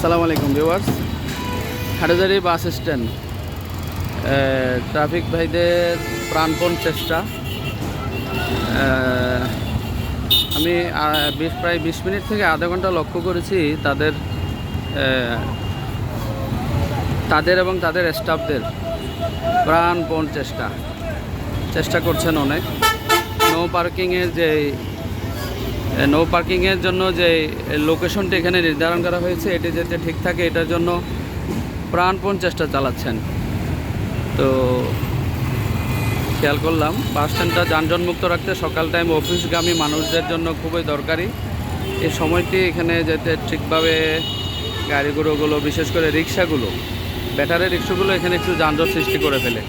আসসালামু আলাইকুম viewers. Hathazari bus stand. Traffic ভাইদের প্রাণপণ চেষ্টা। আমি বিশ, প্রায় বিশ মিনিট থেকে আধা ঘণ্টা লক্ষ্য করেছি তাদের তাদের এবং তাদের স্টাফদের প্রাণপণ চেষ্টা। চেষ্টা করছেন অনেক। নো পার্কিংয়ের যে নো পার্কিংয়ের জন্য যে লোকেশনটি এখানে নির্ধারণ করা হয়েছে, এটি যাতে ঠিক থাকে, এটার জন্য প্রাণপণ চেষ্টা চালাচ্ছেন। তো খেয়াল করলাম, বাস স্ট্যান্ডটা যানজটমুক্ত রাখতে সকাল টাইম অফিসগামী মানুষদের জন্য খুবই দরকারি। এই সময়টি এখানে যাতে ঠিকভাবে গাড়িগুলোগুলো, বিশেষ করে রিক্সাগুলো, ব্যাটারি রিক্সাগুলো এখানে একটু যানজট সৃষ্টি করে ফেলে।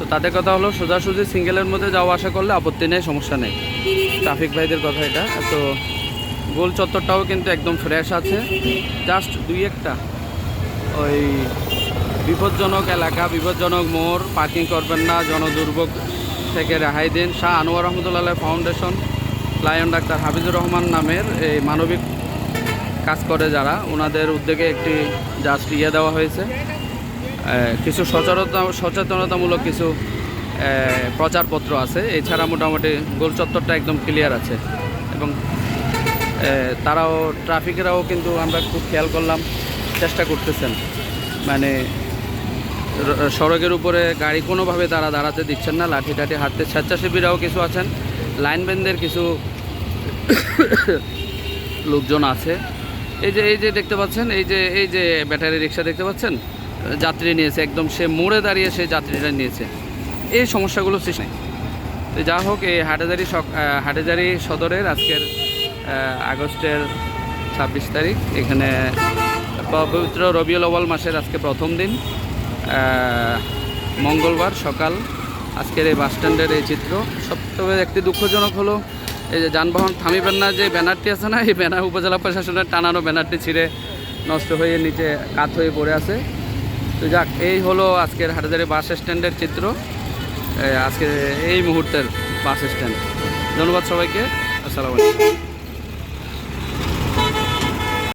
তো তাদের কথা হলো, সোজাসুজি সিঙ্গেলের মধ্যে যাওয়া আসা করলে আপত্তি নেই, সমস্যা নেই। ট্রাফিক ভাইদের কথা এটা। তো গোল চত্বরটাও কিন্তু একদম ফ্রেশ আছে। জাস্ট দুই একটা। ওই বিপজ্জনক এলাকা, বিপজ্জনক মোড় পার্কিং করবেন না, জনদুর্ভোগ থেকে রেহাই দিন। Shah Anwar Rahmatullah foundation lion doctor Hafizur Rahman নামের এই মানবিক কাজ করে যারা। ওনাদের উদ্যোগে একটি জাস্ট ইয়ে দেওয়া হয়েছে। কিছু সচেতনতা সচেতনতামূলক কিছু প্রচারপত্র আছে। এছাড়া মোটামুটি গোল চত্বরটা একদম ক্লিয়ার আছে। এবং তারাও ট্রাফিকেরাও কিন্তু আমরা খুব খেয়াল করলাম, চেষ্টা করতেছেন। মানে সড়কের উপরে গাড়ি কোনোভাবে তারা দাঁড়াতে দিচ্ছেন না লাঠি টাঠি হাতে স্বেচ্ছাসেবীরাও কিছু আছেন। লাইনম্যানদের কিছু লোকজন আছে। এই যে এই যে দেখতে পাচ্ছেন, এই যে এই যে ব্যাটারি রিক্সা দেখতে পাচ্ছেন? যাত্রী নিয়েছে একদম সে মোড়ে দাঁড়িয়ে সে যাত্রীরা নিয়েছে। এই সমস্যাগুলো সৃষ্টি তো যা হোক এই হাটেজারি আহ, সদরের আজকের আগস্টের ছাব্বিশ তারিখ। এখানে পবিত্র রবিউল আওয়াল মাসের আজকে প্রথম দিন। মঙ্গলবার সকাল আজকের এই বাস স্ট্যান্ডের এই চিত্র। সব তবে একটি দুঃখজনক হলো এই যে যানবাহন থামিবেন না যে ব্যানারটি আছে না এই ব্যানার উপজেলা প্রশাসনের টানানো ব্যানারটি ছিঁড়ে নষ্ট হয়ে নিচে কাত হয়ে পড়ে আছে। তো যাক, এই হলো আজকের হাটাজারি বাস স্ট্যান্ডের চিত্র। আজকে এই মুহূর্তের বাস স্ট্যান্ড। ধন্যবাদ সবাইকে। আসসালামু আলাইকুম।